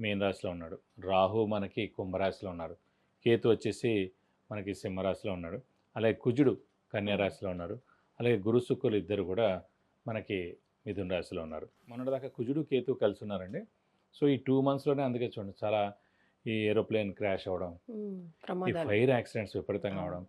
మీన రాశిలో ఉన్నాడు. రాహు మనకి కుంభరాశిలో ఉన్నారు. కేతు వచ్చేసి మనకి సింహరాశిలో ఉన్నాడు. అలాగే కుజుడు కన్యా రాశిలో ఉన్నారు. అలాగే గురు శుక్రులు ఇద్దరు కూడా మనకి మిథున రాశిలో ఉన్నారు. మొన్నటిదాకా కుజుడు కేతు కలిసి ఉన్నారండి. సో ఈ టూ మంత్స్లోనే అందుకే చూడండి చాలా ఈ ఏరోప్లేన్ క్రాష్ అవ్వడం ఈ ఫైర్ యాక్సిడెంట్స్ విపరీతంగా. అవడం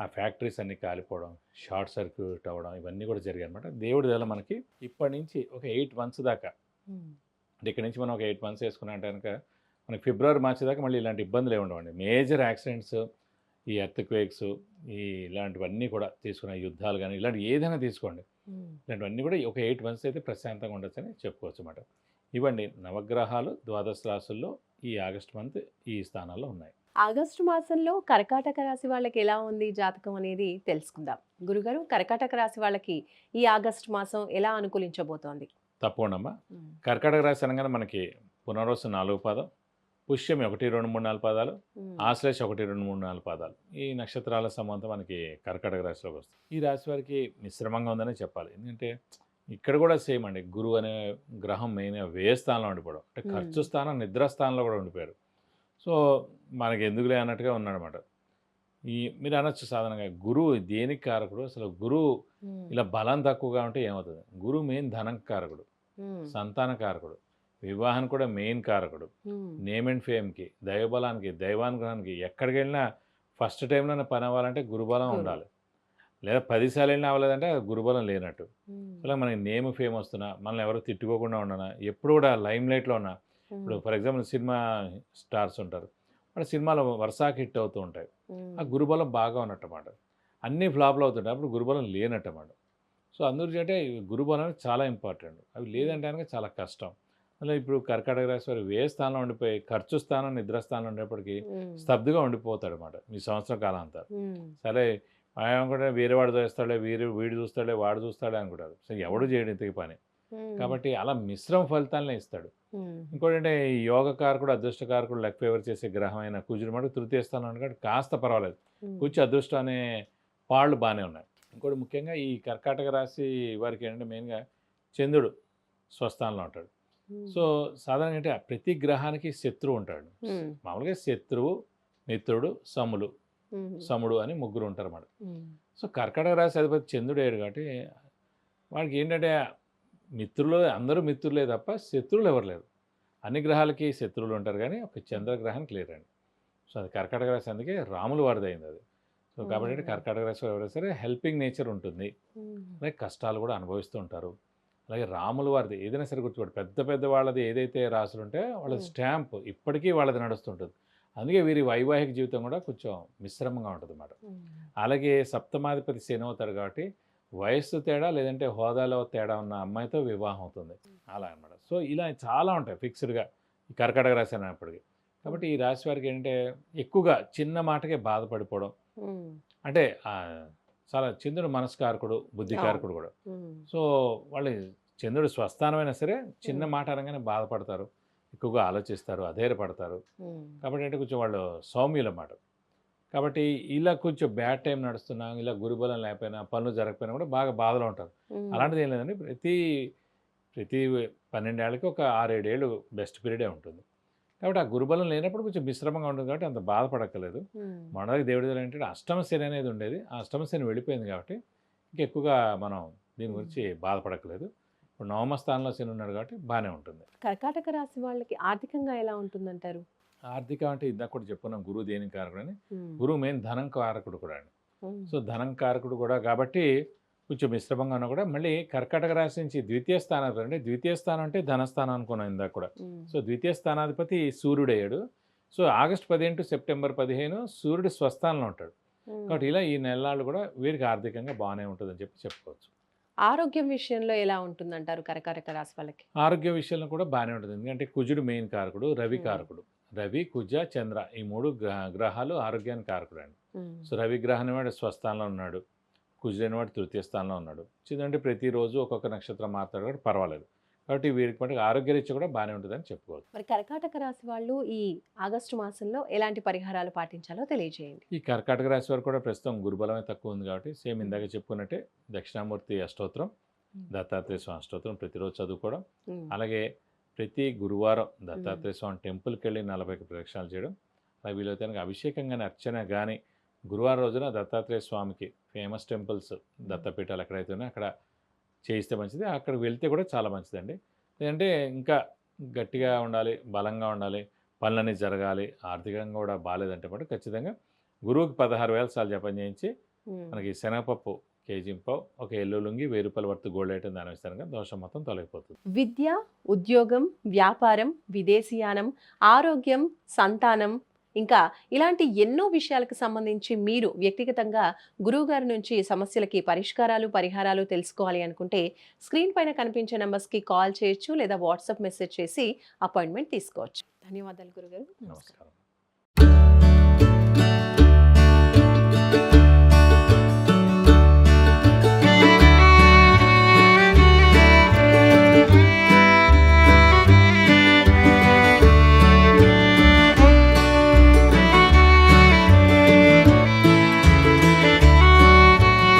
ఆ ఫ్యాక్టరీస్ అన్ని కాలిపోవడం షార్ట్ సర్క్యూట్ అవ్వడం ఇవన్నీ కూడా జరిగాయి అనమాట దేవుడి దల మనకి ఇప్పటి నుంచి ఒక ఎయిట్ మంత్స్ దాకా. అంటే ఇక్కడ నుంచి మనం ఒక ఎయిట్ మంత్స్ వేసుకున్నట్టు కనుక మనకి ఫిబ్రవరి మార్చి దాకా మళ్ళీ ఇలాంటి ఇబ్బందులు ఏమి ఉండవండి. మేజర్ యాక్సిడెంట్స్ ఈ ఎర్త్ క్వేక్స్ ఈ ఇలాంటివన్నీ కూడా తీసుకున్న యుద్ధాలు కానీ ఇలాంటి ఏదైనా తీసుకోండి. ఇలాంటివన్నీ కూడా ఒక ఎయిట్ మంత్స్ అయితే ప్రశాంతంగా ఉండొచ్చని చెప్పుకోవచ్చు అన్నమాట. ఇవ్వండి నవగ్రహాలు ద్వాదశ రాశుల్లో ఈ ఆగస్ట్ మంత్ ఈ స్థానాల్లో ఉన్నాయి. ఆగస్టు మాసంలో కర్కాటక రాశి వాళ్ళకి ఎలా ఉంది జాతకం అనేది తెలుసుకుందాం. గురుగారు కర్కాటక రాశి వాళ్ళకి ఈ ఆగస్టు మాసం ఎలా అనుకూలించబోతోంది? తప్పకుండా. కర్కాటక రాశి అనగానే మనకి పునర్వసు నాలుగు పాదం పుష్యమి ఒకటి రెండు మూడు నాలుగు పాదాలు. ఆశ్లేష ఒకటి రెండు మూడు నాలుగు పాదాలు. ఈ నక్షత్రాల సంబంధం మనకి కర్కాటక రాశిలోకి వస్తుంది. ఈ రాశి వారికి మిశ్రమంగా ఉందనే చెప్పాలి. ఎందుకంటే ఇక్కడ కూడా సేమ్ అండి. గురువు అనే గ్రహం మెయిన్ వ్యయ స్థానంలో ఉండిపోవడం. అంటే. ఖర్చు స్థానం నిద్ర స్థానంలో కూడా ఉండిపోయారు. సో మనకి ఎందుకులే అన్నట్టుగా ఉన్నాడనమాట ఈ మీరు అనొచ్చు సాధారణంగా గురువు దేనికి కారకుడు అసలు గురువు. ఇలా బలం తక్కువగా ఉంటే ఏమవుతుంది గురువు మెయిన్ ధనం కారకుడు. సంతాన కారకుడు వివాహం కూడా మెయిన్ కారకుడు. నేమ్ అండ్ ఫేమ్కి దైవబలానికి దైవానుగ్రహానికి ఎక్కడికి వెళ్ళినా ఫస్ట్ టైంలోనే పని అవ్వాలంటే గురుబలం గురు. ఉండాలి లేదా పదిసార్లు వెళ్ళినా అవ్వలేదంటే గురుబలం లేనట్టు. అలా మనకి నేమ్ ఫేమ్ వస్తున్నా మనల్ని ఎవరు తిట్టుకోకుండా ఉండనా ఎప్పుడు కూడా లైమ్ లైట్లో ఉన్నా ఇప్పుడు ఫర్ ఎగ్జాంపుల్ సినిమా స్టార్స్ ఉంటారు వాళ్ళ సినిమాలు వరుసకి హిట్ అవుతూ ఉంటాయి. ఆ గురుబలం బాగా ఉన్నట్టమాట. అన్ని ఫ్లాప్లు అవుతుంటాయి. అప్పుడు గురుబలం లేనట్టమాట. సో అందుకు అంటే గురుబలం అనేది చాలా ఇంపార్టెంట్. అవి లేదంటే చాలా కష్టం. అలా ఇప్పుడు కర్కాటక రాశి వారు ఏ స్థానంలో ఉండిపోయి ఖర్చు స్థానం నిద్ర స్థానం ఉండేప్పటికీ. స్తబ్దుగా ఉండిపోతాడు అనమాట ఈ సంవత్సరం కాలం అంతా. సరే ఆయన అనుకుంటే వేరే వాడు చేస్తాడే వీరు వీడు చూస్తాడే వాడు చూస్తాడే అనుకుంటారు. సో ఎవడు చేయడు ఇంతకి పని. కాబట్టి అలా మిశ్రమ ఫలితాలనే ఇస్తాడు ఉమ్. ఇంకోటి అంటే ఈ యోగ కారకుడు అదృష్ట కారకుడు లెక్క ఫేవర్ చేసే గ్రహం అయిన కుజుడు మటుకు తృతీయ స్థానం అనుకుంటే కాస్త పర్వాలేదు. కూర్చి అదృష్టం అనే పాళ్ళు బాగానే ఉన్నాయి ఇంకోటి ముఖ్యంగా ఈ కర్కాటక రాశి వారికి ఏంటంటే మెయిన్గా చంద్రుడు స్వస్థానంలో ఉంటాడు. సో సాధారణంగా అంటే ప్రతి గ్రహానికి శత్రువు ఉంటాడు. మామూలుగా శత్రువు మిత్రుడు సములు. సముడు అని ముగ్గురు ఉంటారు అన్నమాట. సో కర్కాటక రాశి అధిపతి చంద్రుడు అయ్యాడు కాబట్టి వాడికి ఏంటంటే మిత్రులు అందరూ మిత్రులే తప్ప శత్రువులు ఎవరు లేరు. అన్ని గ్రహాలకి శత్రువులు ఉంటారు కానీ ఒక చంద్రగ్రహానికి లేరండి. సో అది కర్కాటక రాశి అందుకే రాముల వారిది అయింది అది. సో కాబట్టి. కర్కాటక రాశి ఎవరైనా సరే హెల్పింగ్ నేచర్ ఉంటుంది. అలాగే కష్టాలు కూడా అనుభవిస్తూ ఉంటారు. అలాగే రాముల వారిది ఏదైనా సరే గుర్తుపడి పెద్ద పెద్ద వాళ్ళది ఏదైతే రాసులు ఉంటే వాళ్ళ. స్టాంప్ ఇప్పటికీ వాళ్ళది నడుస్తుంటుంది. అందుకే వీరి వైవాహిక జీవితం కూడా కొంచెం మిశ్రమంగా ఉంటుంది అన్నమాట అలాగే సప్తమాధిపతి శని అవుతాడు కాబట్టి వయస్సు తేడా లేదంటే హోదాలో తేడా ఉన్న అమ్మాయితో వివాహం అవుతుంది. అలా అన్నమాట. సో ఇలా చాలా ఉంటాయి ఫిక్స్డ్గా ఈ కర్కాటక రాశి అనేప్పటికీ కాబట్టి ఈ రాశి వారికి ఏంటంటే ఎక్కువగా చిన్న మాటకే బాధపడిపోవడం. అంటే చాలా చంద్రుడు మనస్కారకుడు బుద్ధికారకుడు కూడా. సో వాళ్ళు చంద్రుడు స్వస్థానమైనా సరే చిన్న. మాట అనగానే బాధపడతారు. ఎక్కువగా ఆలోచిస్తారు అధైర్యపడతారు. కాబట్టి అంటే కొంచెం వాళ్ళు సౌమ్యులు అన్నమాట కాబట్టి ఇలా కొంచెం బ్యాడ్ టైం నడుస్తున్నా ఇలా గురుబలం లేకపోయినా పనులు జరగకపోయినా కూడా బాగా బాధలో ఉంటారు. అలాంటిది ఏం లేదండి. ప్రతి ప్రతి పన్నెండేళ్ళకి ఒక ఆరేడేళ్ళు బెస్ట్ పీరియడే ఉంటుంది. కాబట్టి ఆ గురుబలం లేనప్పుడు కొంచెం మిశ్రమంగా ఉంటుంది కాబట్టి అంత బాధపడక్కలేదు ఉమ్, మన దగ్గర దేవుడి దగ్గర ఏంటంటే అష్టమ శని అనేది ఉండేది. ఆ అష్టమ శని వెళ్ళిపోయింది కాబట్టి ఇంకెక్కువగా మనం దీని గురించి బాధపడక్కలేదు ఇప్పుడు నవమ స్థానంలో శని ఉన్నాడు కాబట్టి బాగానే ఉంటుంది. కర్కాటక రాశి వాళ్ళకి ఆర్థికంగా ఎలా ఉంటుందంటారు? ఆర్థిక అంటే ఇందాక కూడా చెప్పుకున్నాం గురువు దేనికి కారకుడు అని గురువు మెయిన్ ధనం కారకుడు కూడా అండి. సో ధనం కారకుడు కూడా కాబట్టి కొంచెం మిశ్రమంగా ఉన్నా కూడా మళ్ళీ కర్కాటక రాశి నుంచి ద్వితీయ స్థానాధిపతి అంటే ద్వితీయ స్థానం అంటే ధనస్థానం అనుకున్నాం ఇందాక కూడా. సో ద్వితీయ స్థానాధిపతి సూర్యుడు అయ్యాడు సో ఆగస్ట్ పదిహేను సెప్టెంబర్ పదిహేను సూర్యుడు స్వస్థానంలో ఉంటాడు. కాబట్టి ఇలా ఈ నెలలు కూడా వీరికి ఆర్థికంగా బాగానే ఉంటుందని చెప్పి చెప్పుకోవచ్చు. ఆరోగ్యం విషయంలో ఎలా ఉంటుందంటారు కర్కాటక రాశి వాళ్ళకి? ఆరోగ్య విషయంలో కూడా బాగానే ఉంటుంది. ఎందుకంటే కుజుడు మెయిన్ కారకుడు రవి. కారకుడు. రవి కుజ చంద్ర ఈ మూడు గ్రహ గ్రహాలు ఆరోగ్యానికి కారకుడు అండి సో రవి గ్రహం వాడు స్వస్థానంలో ఉన్నాడు. కుజుడైన వాడు తృతీయ స్థానంలో ఉన్నాడు. చిదంటే ప్రతిరోజు ఒక్కొక్క నక్షత్రం మాట్లాడు కూడా పర్వాలేదు. కాబట్టి వీరికి మటుకు ఆరోగ్యరీత్యా కూడా బాగానే ఉంటుందని చెప్పుకోవచ్చు. మరి కర్కాటక రాశి వాళ్ళు ఈ ఆగస్టు మాసంలో ఎలాంటి పరిహారాలు పాటించాలో తెలియజేయండి. ఈ కర్కాటక రాశి వారు కూడా ప్రస్తుతం గురుబలమే తక్కువ ఉంది కాబట్టి సేమ్ ఇందాక చెప్పుకున్నట్టే దక్షిణామూర్తి అష్టోత్తరం. దత్తాత్రేయ స్వామి అష్టోత్తరం ప్రతిరోజు చదువుకోవడం. అలాగే ప్రతి గురువారం దత్తాత్రేయ స్వామి టెంపుల్కి వెళ్ళి నలభై ప్రదక్షిణాలు చేయడం అలా వీలైతే అభిషేకం కానీ అర్చన కానీ గురువారం రోజున దత్తాత్రేయ స్వామికి ఫేమస్ టెంపుల్స్ దత్తపీఠాలు ఎక్కడైతే ఉన్నాయో అక్కడ చేయిస్తే మంచిది. అక్కడికి వెళ్తే కూడా చాలా మంచిదండి. లేదంటే ఇంకా గట్టిగా ఉండాలి బలంగా ఉండాలి పనులన్నీ జరగాలి ఆర్థికంగా కూడా బాగాలేదంటే మటు ఖచ్చితంగా గురువుకి పదహారు వేల సార్లు జపం చేయించి. మనకి శనగపప్పు కేజీ పావు ఒక ఎల్లు లుంగి వెయ్యి రూపాయల వర్త్ గోల్డ్ ఐటమ్ దాని ఇస్తాను కదా దోషం మొత్తం తొలగిపోతుంది. విద్య ఉద్యోగం వ్యాపారం విదేశీయానం ఆరోగ్యం సంతానం ఇంకా ఇలాంటి ఎన్నో విషయాలకు సంబంధించి మీరు వ్యక్తిగతంగా గురువుగారి నుంచి సమస్యలకి పరిష్కారాలు పరిహారాలు తెలుసుకోవాలి అనుకుంటే స్క్రీన్ పైన కనిపించే నెంబర్స్కి కాల్ చేయొచ్చు లేదా వాట్సాప్ మెసేజ్ చేసి అపాయింట్మెంట్ తీసుకోవచ్చు. ధన్యవాదాలు గురుగారు. నమస్కారం నమస్కారం.